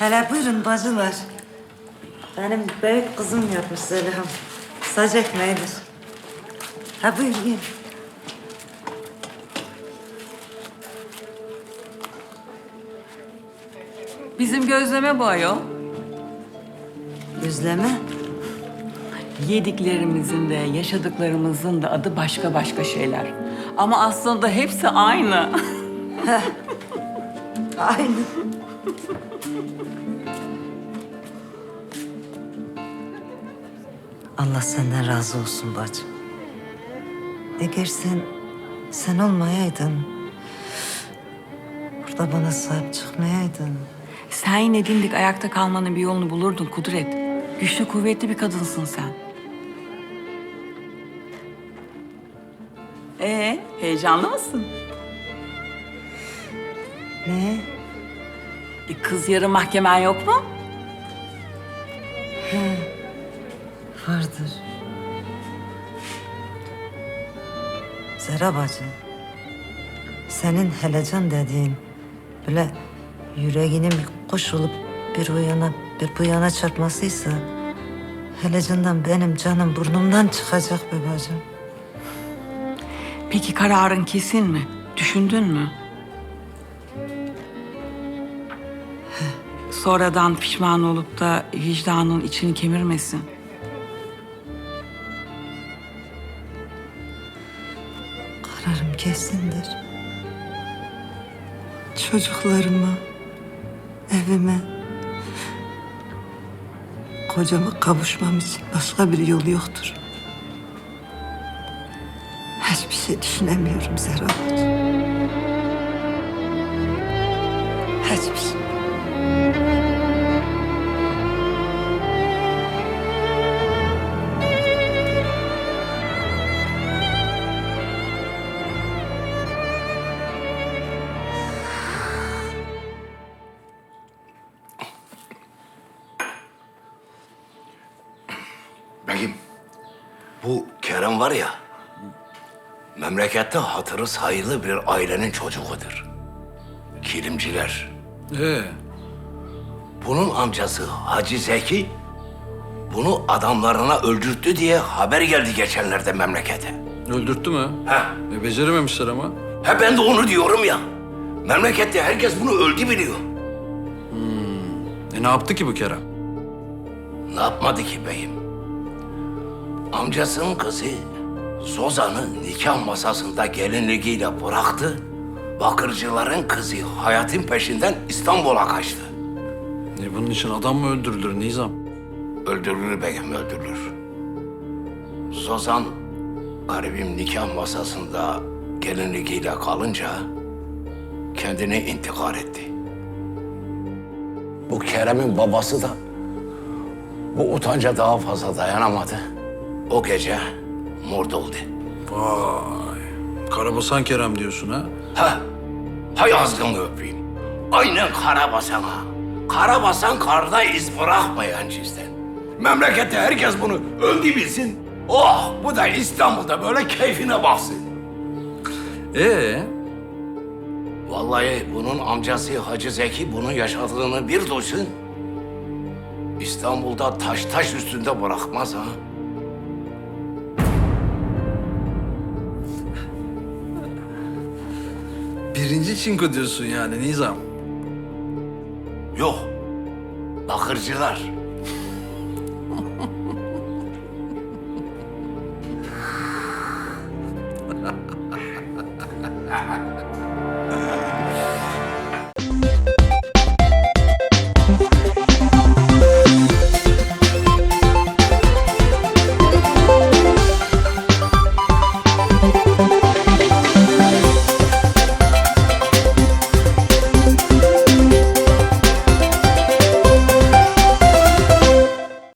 Hele buyurun bacılar. Benim büyük kızım yapmış Zeliha'm. Saç ekmeğidir. Ha buyur yiyin. Bizim gözleme bu ayol. Yüzleme. Yediklerimizin de yaşadıklarımızın da adı başka başka şeyler. Ama aslında hepsi aynı. Aynı. Allah senden razı olsun bacım. Eğer sen, sen olmayaydın, burada bana sahip çıkmayaydın. Sen yine dimdik ayakta kalmanın bir yolunu bulurdun Kudret. Güçlü kuvvetli bir kadınsın sen. Ee, heyecanlı mısın? Ne? E, kız yarı mahkemen yok mu? Vardır. Zera bacı, senin helecan dediğin böyle yüreğinin bir kuş olup bir o yana bir bu yana çarpmasıysa helecandan benim canım burnumdan çıkacak be bacım. Peki kararın kesin mi? Düşündün mü? Sonradan pişman olup da vicdanın içini kemirmesin. Kararım kesindir. Çocuklarıma, evime, kocama kavuşmam için başka bir yol yoktur. Hiçbir şey düşünemiyorum bacı. Hiçbir şey. Bu Kerem var ya, memlekette hatırı sayılı bir ailenin çocuğudur. Kilimciler. Ee, Bunun amcası Hacı Zeki, bunu adamlarına öldürttü diye haber geldi geçenlerde memlekete. öldürttü mü? Ha, E, becerememişler ama. he ben de onu diyorum ya. Memlekette herkes bunu öldü biliyor. E ne yaptı ki bu Kerem? Ne yapmadı ki beyim? Amcasının kızı Zozan'ı nikah masasında gelinliğiyle bıraktı. Bakırcıların kızı hayatın peşinden İstanbul'a kaçtı. E, bunun için adam mı öldürülür Nizam? Öldürülür beyim öldürülür. Zozan garibim nikah masasında gelinliğiyle kalınca kendini intikar etti. Bu Kerem'in babası da bu utanca daha fazla dayanamadı. O gece murd oldu. Vay. Karabasan Kerem diyorsun ha? Ha, hay azgın öpeyim. Aynen Karabasan ha. Karabasan karda iz bırakmayan cizden. Memlekette herkes bunu öldü bilsin. Oh, bu da İstanbul'da böyle keyfine baksın. Ee, Vallahi bunun amcası Hacı Zeki bunun yaşadığını bir duysun. İstanbul'da taş taş üstünde bırakmaz ha. Birinci çinko diyorsun yani Nizam. Yok, bakırcılar.